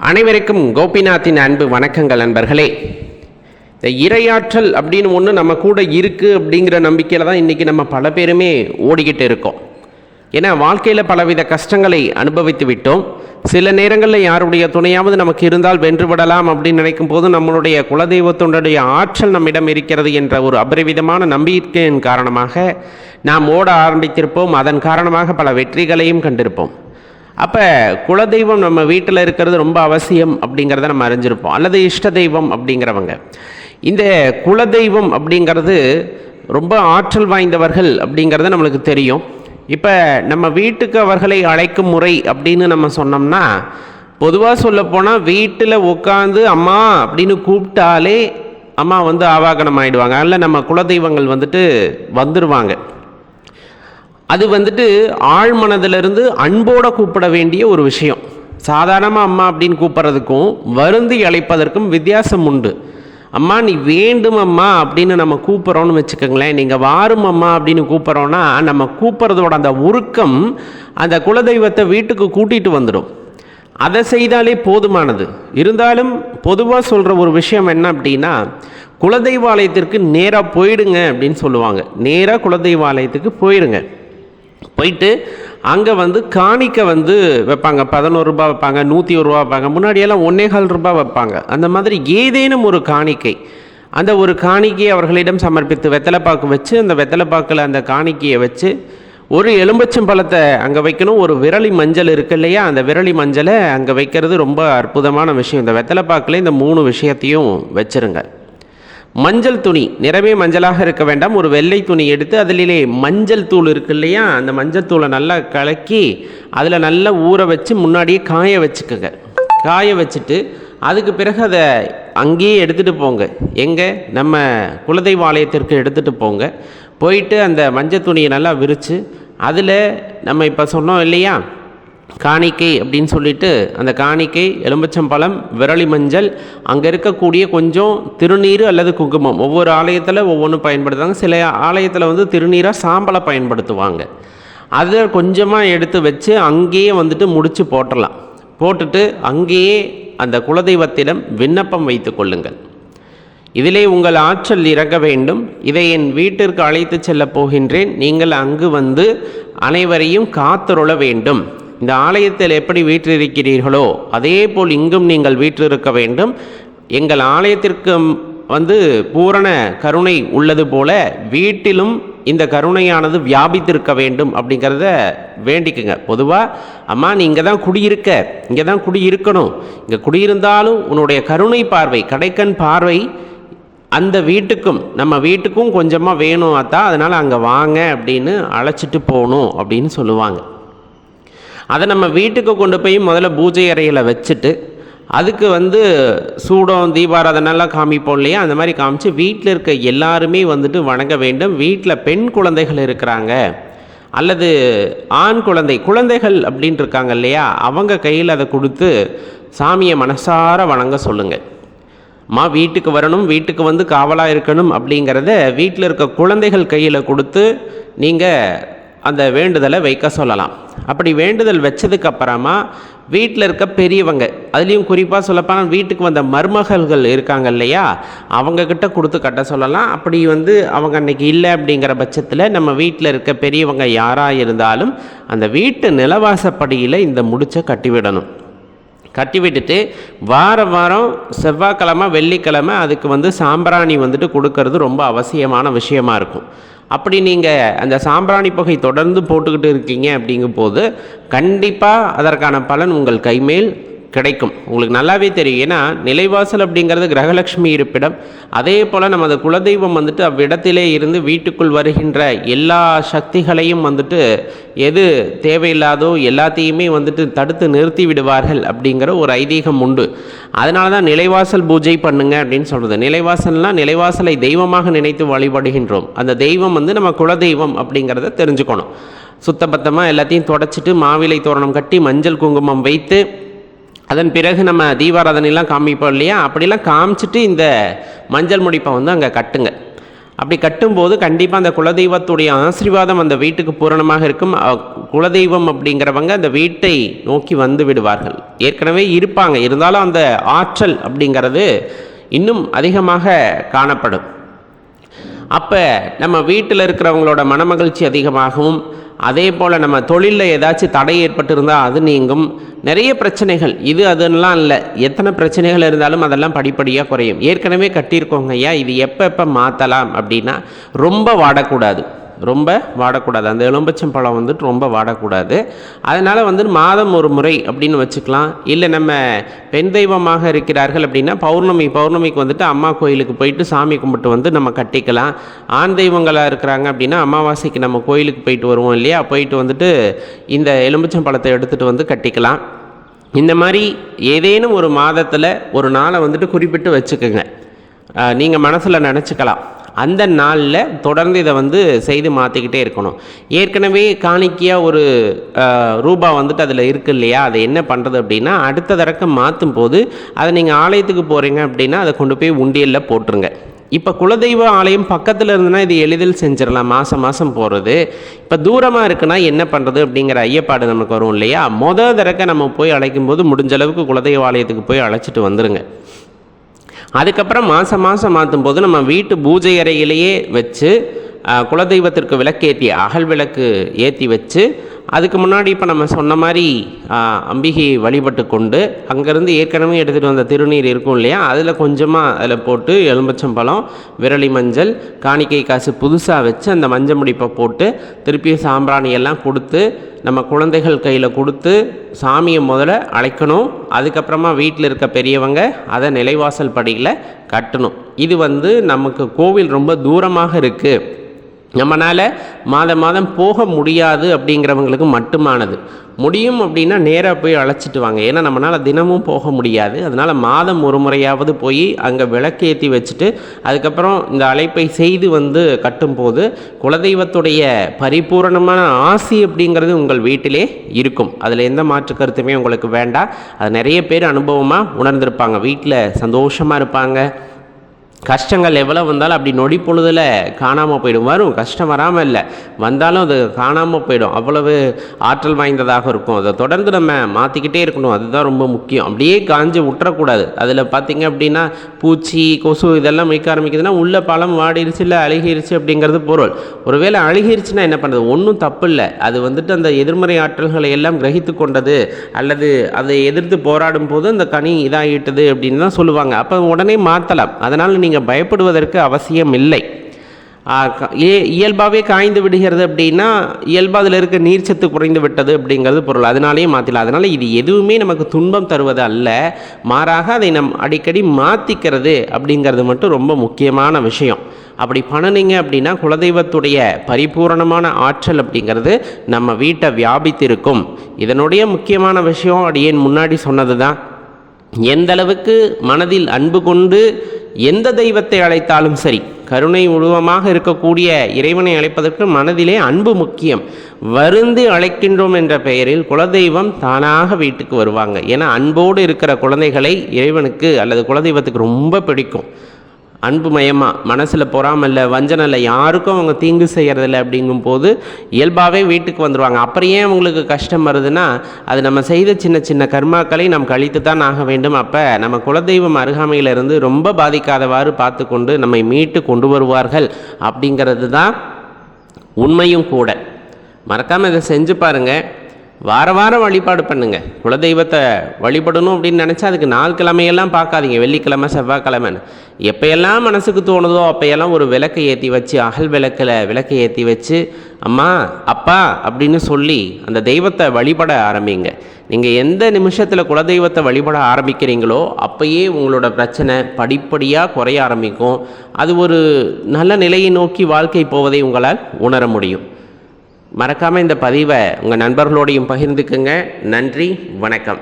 அனைவருக்கும் கோபிநாத்தின் அன்பு வணக்கங்கள் நண்பர்களே. இந்த இரையாற்றல் அப்படின்னு ஒன்று நம்ம கூட இருக்குது அப்படிங்கிற நம்பிக்கையில் தான் இன்றைக்கி நம்ம பல பேருமே ஓடிக்கிட்டு இருக்கோம். ஏன்னா வாழ்க்கையில் பலவித கஷ்டங்களை அனுபவித்து விட்டோம். சில நேரங்களில் யாருடைய துணையாவது நமக்கு இருந்தால் வென்றுவிடலாம் அப்படின்னு நினைக்கும் போது நம்மளுடைய குலதெய்வத்தினுடைய ஆற்றல் நம்மிடம் இருக்கிறது என்ற ஒரு அபரிவிதமான நம்பிக்கையின் காரணமாக நாம் ஓட ஆரம்பித்திருப்போம். அதன் காரணமாக பல வெற்றிகளையும் கண்டிருப்போம். அப்போ குலதெய்வம் நம்ம வீட்டில் இருக்கிறது ரொம்ப அவசியம் அப்படிங்கிறத நம்ம அறிஞ்சிருப்போம். அல்லது இஷ்ட தெய்வம் அப்படிங்கிறவங்க. இந்த குலதெய்வம் அப்படிங்கிறது ரொம்ப ஆற்றல் வாய்ந்தவர்கள் அப்படிங்கிறது நம்மளுக்கு தெரியும். இப்போ நம்ம வீட்டுக்கு அவர்களை அழைக்கும் முறை அப்படின்னு நம்ம சொன்னோம்னா பொதுவாக சொல்லப்போனால் வீட்டில் உட்காந்து அம்மா அப்படின்னு கூப்பிட்டாலே அம்மா வந்து ஆவாகனம் ஆயிடுவாங்க அதில் நம்ம குலதெய்வங்கள் வந்துட்டு வந்துடுவாங்க அது வந்துட்டு ஆழ்மனதிலிருந்து அன்போடு அன்போட கூப்பிட வேண்டிய ஒரு விஷயம். சாதாரணமாக அம்மா அப்படின்னு கூப்பிட்றதுக்கும் வருந்தி அழைப்பதற்கும் வித்தியாசம் உண்டு. அம்மா நீ வேண்டும் அம்மா அப்படின்னு நம்ம கூப்பிட்றோன்னு வச்சுக்கோங்களேன். நீங்கள் வாரும் அம்மா அப்படின்னு கூப்பிட்றோன்னா நம்ம கூப்பிட்றதோட அந்த உருக்கம் அந்த குலதெய்வத்தை வீட்டுக்கு கூட்டிகிட்டு வந்துடும். அதை செய்தாலே போதுமானது. இருந்தாலும் பொதுவாக சொல்கிற ஒரு விஷயம் என்ன அப்படின்னா குலதெய்வாலயத்திற்கு நேராக போயிடுங்க அப்படின்னு சொல்லுவாங்க. நேராக குலதெய்வாலயத்துக்கு போயிடுங்க போயிட்டு அங்கே வந்து காணிக்க வந்து வைப்பாங்க. பதினோரு ரூபா வைப்பாங்க நூற்றி ஒரு ரூபா வைப்பாங்க. முன்னாடியெல்லாம் ஒன்னே கால் ரூபாய் வைப்பாங்க. அந்த மாதிரி ஏதேனும் ஒரு காணிக்கை. அந்த ஒரு காணிக்கையை அவர்களிடம் சமர்ப்பித்து வெத்தலைப்பாக்கு வச்சு அந்த வெத்தலைப்பாக்கில் அந்த காணிக்கையை வச்சு ஒரு எலும்பச்சம் பழத்தை அங்கே வைக்கணும். ஒரு விரலி மஞ்சள் இருக்கு இல்லையா? அந்த விரலி மஞ்சளை அங்கே வைக்கிறது ரொம்ப அற்புதமான விஷயம். இந்த வெத்தலைப்பாக்கில் இந்த மூணு விஷயத்தையும் வச்சிருங்க. மஞ்சள் துணி. நிறமே மஞ்சளாக இருக்க வேண்டாம். ஒரு வெள்ளை துணி எடுத்து அதிலே மஞ்சள் தூள் இருக்கு இல்லையா? அந்த மஞ்சள் தூளை நல்லா கலக்கி அதில் நல்லா ஊற வச்சு முன்னாடியே காய வச்சுக்கோங்க. காய வச்சுட்டு அதுக்கு பிறகு அதை அங்கேயே எடுத்துகிட்டு போங்க. எங்கே? நம்ம குலதெய்வ ஆலயத்திற்கு எடுத்துகிட்டு போங்க. போயிட்டு அந்த மஞ்சள் துணியை நல்லா விரித்து அதில் நம்ம இப்போ சொன்னோம் இல்லையா? காணிக்கை அப்படின்னு சொல்லிட்டு அந்த காணிக்கை எலும்பச்சம்பழம் விரலி மஞ்சள் அங்கே இருக்கக்கூடிய கொஞ்சம் திருநீர் அல்லது குங்குமம். ஒவ்வொரு ஆலயத்தில் ஒவ்வொன்றும் பயன்படுத்துவாங்க. சில ஆலயத்தில் வந்து திருநீராக சாம்பலை பயன்படுத்துவாங்க. அதை கொஞ்சமாக எடுத்து வச்சு அங்கேயே வந்துட்டு முடித்து போட்டலாம். போட்டுட்டு அங்கேயே அந்த குலதெய்வத்திடம் விண்ணப்பம் வைத்து கொள்ளுங்கள். இதிலே உங்கள் ஆற்றல் இறங்க வேண்டும். இதை என் வீட்டிற்கு அழைத்து செல்லப் போகின்றேன். நீங்கள் அங்கு வந்து அனைவரையும் காத்தருள வேண்டும். இந்த ஆலயத்தில் எப்படி வீற்றிருக்கிறீர்களோ அதே போல் இங்கும் நீங்கள் வீற்றிருக்க வேண்டும். எங்கள் ஆலயத்திற்கு வந்து பூரண கருணை உள்ளது போல வீட்டிலும் இந்த கருணையானது வியாபித்திருக்க வேண்டும் அப்படிங்கிறத வேண்டிக்குங்க. பொதுவாக அம்மா நீ இங்கே தான் குடியிருக்க இங்கே தான் குடியிருக்கணும். இங்கே குடியிருந்தாலும் உன்னுடைய கருணை பார்வை கடைக்கண் பார்வை அந்த வீட்டுக்கும் நம்ம வீட்டுக்கும் கொஞ்சமாக வேணும் அத்தா அதனால் அங்கே வாங்க அப்படின்னு அழைச்சிட்டு போகணும் அப்படின்னு சொல்லுவாங்க. அதை நம்ம வீட்டுக்கு கொண்டு போய் முதல்ல பூஜை அறையில் வச்சுட்டு அதுக்கு வந்து சூடம் தீபாராதனெல்லாம் காமிப்போம் இல்லையா? அந்த மாதிரி காமிச்சு வீட்டில் இருக்க எல்லாருமே வந்துட்டு வணங்க வேண்டும். வீட்டில் பெண் குழந்தைகள் இருக்கிறாங்க. அல்லது ஆண் குழந்தை குழந்தைகள் அப்படின்னு இருக்காங்க இல்லையா? அவங்க கையில் அதை கொடுத்து சாமியை மனசார வணங்க சொல்லுங்கள் அம்மா வீட்டுக்கு வரணும். வீட்டுக்கு வந்து காவலாக இருக்கணும் அப்படிங்கிறத வீட்டில் இருக்க குழந்தைகள் கையில் கொடுத்து நீங்கள் அந்த வேண்டுதலை வைக்க சொல்லலாம். அப்படி வேண்டுதல் வச்சதுக்கு அப்புறமா வீட்டில் இருக்க பெரியவங்க அதுலேயும் குறிப்பாக சொல்லப்போனால் வீட்டுக்கு வந்த மருமகள்கள் இருக்காங்க இல்லையா? அவங்கக்கிட்ட கொடுத்து கட்ட சொல்லலாம். அப்படி வந்து அவங்க அன்னைக்கு இல்லை அப்படிங்கிற பட்சத்தில் நம்ம வீட்டில் இருக்க பெரியவங்க யாராக இருந்தாலும் அந்த வீட்டு நிலவாசப்படியில் இந்த முடிச்சை கட்டிவிடணும் கட்டி விட்டுட்டு வார வாரம் செவ்வாய்க்கிழமை வெள்ளிக்கிழமை அதுக்கு வந்து சாம்பிராணி வந்துட்டு கொடுக்கறது ரொம்ப அவசியமான விஷயமா இருக்கும். அப்படி நீங்கள் அந்த சாம்பிராணி புகை தொடர்ந்து போட்டுக்கிட்டு இருக்கீங்க அப்படிங்கும் போது கண்டிப்பாக அதற்கான பலன் உங்கள் கைமேல் கிடைக்கும். உங்களுக்கு நல்லாவே தெரியும். ஏன்னா நிலைவாசல் அப்படிங்கிறது கிரகலட்சுமி இருப்பிடம். அதே போல் நமது குலதெய்வம் வந்துட்டு அவ்விடத்திலே இருந்து வீட்டுக்குள் வருகின்ற எல்லா சக்திகளையும் வந்துட்டு எது தேவையில்லாதோ எல்லாத்தையுமே வந்துட்டு தடுத்து நிறுத்தி விடுவார்கள் அப்படிங்கிற ஒரு ஐதீகம் உண்டு. அதனால தான் நிலைவாசல் பூஜை பண்ணுங்க அப்படின்னு சொல்கிறது நிலைவாசல்னால் நிலைவாசலை தெய்வமாக நினைத்து வழிபடுகின்றோம். அந்த தெய்வம் வந்து நம்ம குலதெய்வம் அப்படிங்கிறத தெரிஞ்சுக்கணும். சுத்தபத்தமாக எல்லாத்தையும் தொடச்சிட்டு மாவிலை தோரணம் கட்டி மஞ்சள் குங்குமம் வைத்து அதன் பிறகு நம்ம தீபாராதனைலாம் காமிப்போம் இல்லையா? அப்படிலாம் காமிச்சிட்டு இந்த மஞ்சள் முடிப்பை வந்து அங்கே கட்டுங்க. அப்படி கட்டும்போது கண்டிப்பாக அந்த குலதெய்வத்துடைய ஆசீர்வாதம் அந்த வீட்டுக்கு பூரணமாக இருக்கும். குலதெய்வம் அப்படிங்கிறவங்க அந்த வீட்டை நோக்கி வந்து விடுவார்கள். ஏற்கனவே இருப்பாங்க. இருந்தாலும் அந்த ஆற்றல் அப்படிங்கிறது இன்னும் அதிகமாக காணப்படும். அப்போ நம்ம வீட்டில் இருக்கிறவங்களோட மனமகிழ்ச்சி அதிகமாகவும் அதே போல் நம்ம தொழிலில் ஏதாச்சும் தடை ஏற்பட்டிருந்தால் அது நீங்கும். நிறைய பிரச்சனைகள். இது அதெல்லாம் இல்லை. எத்தனை பிரச்சனைகள் இருந்தாலும் அதெல்லாம் படிப்படியாக குறையும். ஏற்கனவே கட்டியிருக்கோங்க ஐயா. இது எப்போ எப்போ மாற்றலாம் அப்படின்னா ரொம்ப வாடக்கூடாது. ரொம்ப வாடக்கூடாது. அந்த எலும்பச்சம் பழம் வந்துட்டு ரொம்ப வாடக்கூடாது. அதனால் வந்து மாதம் ஒரு முறை அப்படின்னு வச்சுக்கலாம். இல்லை நம்ம பெண் தெய்வமாக இருக்கிறார்கள் அப்படின்னா பௌர்ணமி பௌர்ணமிக்கு வந்துட்டு அம்மா கோயிலுக்கு போயிட்டு சாமி கும்பிட்டு வந்து நம்ம கட்டிக்கலாம். ஆண் தெய்வங்களாக இருக்கிறாங்க அப்படின்னா அமாவாசைக்கு நம்ம கோயிலுக்கு போயிட்டு வருவோம் இல்லையா? போயிட்டு வந்துட்டு இந்த எலும்பச்சம் பழத்தை எடுத்துகிட்டு வந்து கட்டிக்கலாம். இந்த மாதிரி ஏதேனும் ஒரு மாதத்தில் ஒரு நாளை வந்துட்டு குறிப்பிட்டு வச்சுக்கோங்க. நீங்கள் மனசில் நினச்சிக்கலாம். அந்த நாளில் தொடர்ந்து இதை வந்து செய்து மாற்றிக்கிட்டே இருக்கணும். ஏற்கனவே காணிக்கையாக ஒரு ரூபா வந்துட்டு அதில் இருக்கு இல்லையா? அதை என்ன பண்ணுறது அப்படின்னா அடுத்த தடக்க மாற்றும் போது அதை நீங்கள் ஆலயத்துக்கு போகிறீங்க அப்படின்னா அதை கொண்டு போய் உண்டியலில் போட்டுருங்க. இப்போ குலதெய்வ ஆலயம் பக்கத்தில் இருந்துன்னா இது எளிதில் செஞ்சிடலாம். மாதம் மாதம் போகிறது இப்போ தூரமாக இருக்குன்னா என்ன பண்ணுறது அப்படிங்கிற ஐயப்பாடு நமக்கு வரும் இல்லையா? மொதல் தடக்க நம்ம போய் அழைக்கும் போது முடிஞ்ச அளவுக்கு குலதெய்வ ஆலயத்துக்கு போய் அழைச்சிட்டு வந்துருங்க. அதுக்கப்புறம் மாதம் மாதம் மாற்றும் போது நம்ம வீட்டு பூஜை அறையிலேயே வச்சு குலதெய்வத்திற்கு விளக்கேற்றி அகல் விளக்கு ஏற்றி வச்சு அதுக்கு முன்னாடி இப்போ நம்ம சொன்ன மாதிரி அம்பிகையை வழிபட்டு கொண்டு அங்கேருந்து ஏற்கனவே எடுத்துகிட்டு வந்த திருநீர் இருக்கும் இல்லையா? அதில் கொஞ்சமாக அதில் போட்டு எலும்பச்சம்பழம் விரலி மஞ்சள் காணிக்கை காசு புதுசாக வச்சு அந்த மஞ்சள் முடிப்பை போட்டு திருப்பியும் சாம்பிராணி எல்லாம் கொடுத்து நம்ம குழந்தைகள் கையில் கொடுத்து சாமியை முதல்ல அழைக்கணும். அதுக்கப்புறமா வீட்டில் இருக்க பெரியவங்க அதை நிலைவாசல் படியில் கட்டணும். இது வந்து நமக்கு கோவில் ரொம்ப தூரமாக இருக்குது நம்மளால் மாதம் மாதம் போக முடியாது அப்படிங்கிறவங்களுக்கு மட்டுமானது. முடியும் அப்படின்னா நேராக போய் அழைச்சிட்டு வாங்க. ஏன்னா நம்மளால் தினமும் போக முடியாது. அதனால் மாதம் ஒரு முறையாவது போய் அங்கே விளக்கேற்றி வச்சுட்டு அதுக்கப்புறம் இந்த அழைப்பை செய்து வந்து கட்டும்போது குலதெய்வத்துடைய பரிபூரணமான ஆசி அப்படிங்கிறது உங்கள் வீட்டிலே இருக்கும். அதில் எந்த மாற்று கருத்துமே உங்களுக்கு வேண்டாம். அது நிறைய பேர் அனுபவமாக உணர்ந்திருப்பாங்க. வீட்டில் சந்தோஷமாக இருப்பாங்க. கஷ்டங்கள் எவ்வளோ வந்தாலும் அப்படி நொடி பொழுதில் காணாமல் போயிடும். வரும். கஷ்டம் வராமல் இல்லை. வந்தாலும் அது காணாமல் போயிடும். அவ்வளவு ஆற்றல் வாய்ந்ததாக இருக்கும். அதை தொடர்ந்து நம்ம மாற்றிக்கிட்டே இருக்கணும். அதுதான் ரொம்ப முக்கியம். அப்படியே காஞ்சி விட்டுறக்கூடாது அதில் பார்த்திங்க அப்படின்னா பூச்சி கொசு இதெல்லாம் மிக்க ஆரம்பிக்குதுன்னா உள்ள பழம் வாடிருச்சு இல்லை அழுகிருச்சு அப்படிங்கிறது பொருள். ஒருவேளை அழுகிருச்சுன்னா என்ன பண்ணுறது ஒன்றும் தப்பு இல்லை அது வந்துட்டு அந்த எதிர்மறை ஆற்றல்களை எல்லாம் கிரகித்து கொண்டது. அல்லது அதை எதிர்த்து போராடும் போது அந்த கனி இதாகிட்டது அப்படின்னு தான் சொல்லுவாங்க. அப்போ உடனே மாற்றலாம் அதனால் நீங்கள் பயப்படுவதற்கு அவசியம் இல்லை ஏ- இயல்பாகவே காய்ந்து விடுகிறது அப்படின்னா இயல்பாக அதில் இருக்க நீர்ச்சத்து குறைந்து விட்டது அப்படிங்கிறது பொருள். அதனாலேயே மாற்றலாம் அதனால் இது எதுவுமே நமக்கு துன்பம் தருவது அல்ல. மாறாக அதை நம் அடிக்கடி மாற்றிக்கிறது அப்படிங்கிறது மட்டும் ரொம்ப முக்கியமான விஷயம். அப்படி பண்ணுனீங்க அப்படின்னா குலதெய்வத்துடைய பரிபூரணமான ஆற்றல் அப்படிங்கிறது நம்ம வீட்டை வியாபித்திருக்கும். இதனுடைய முக்கியமான விஷயம் அடியேன் முன்னாடி சொன்னது தான் எந்த அளவுக்கு மனதில் அன்பு கொண்டு எந்த தெய்வத்தை அழைத்தாலும் சரி கருணை உருவமாக இருக்கக்கூடிய இறைவனை அழைப்பதற்கு மனதிலே அன்பு முக்கியம். வருந்து அழைக்கின்றோம் என்ற பெயரில் குலதெய்வம் தானாக வீட்டுக்கு வருவாங்க. ஏன்னா அன்போடு இருக்கிற குழந்தைகளை இறைவனுக்கு அல்லது குலதெய்வத்துக்கு ரொம்ப பிடிக்கும். அன்புமயமாக மனசில் பொறாமல் இல்லை வஞ்சனை இல்லை யாருக்கும் அவங்க தீங்கு செய்கிறதில்ல அப்படிங்கும்போது இயல்பாகவே வீட்டுக்கு வந்துடுவாங்க அப்புறம் ஏன் அவங்களுக்கு கஷ்டம் வருதுன்னா அது நம்ம செய்த சின்ன சின்ன கர்மாக்களை நாம் கழித்து தான் ஆக வேண்டும். அப்போ நம்ம குலதெய்வம் அருகாமையிலிருந்து ரொம்ப பாதிக்காதவாறு பார்த்து கொண்டு நம்மை மீட்டு கொண்டு வருவார்கள் அப்படிங்கிறது தான் உண்மையும் கூட. மறக்காமல் இதை செஞ்சு பாருங்கள் வார வாரம் வழிபாடு பண்ணுங்கள் குலதெய்வத்தை வழிபடணும் அப்படின்னு நினச்சா அதுக்கு நாள் கிழமையெல்லாம் பார்க்காதீங்க. வெள்ளிக்கிழமை செவ்வாய்க்கிழமைன்னு. எப்போயெல்லாம் மனசுக்கு தோணுதோ அப்போயெல்லாம் ஒரு விளக்கை ஏற்றி வச்சு அகல் விளக்கில் விளக்கை ஏற்றி வச்சு அம்மா அப்பா அப்படின்னு சொல்லி அந்த தெய்வத்தை வழிபட ஆரம்பிங்க. நீங்கள் எந்த நிமிஷத்தில் குலதெய்வத்தை வழிபட ஆரம்பிக்கிறீங்களோ அப்பயே உங்களோட பிரச்சனை படிப்படியாக குறைய ஆரம்பிக்கும். அது ஒரு நல்ல நிலையை நோக்கி வாழ்க்கை போவதை உங்களால் உணர முடியும். மறக்காமல் இந்த பதிவை உங்கள் நண்பர்களோடையும் பகிர்ந்துக்குங்க. நன்றி வணக்கம்.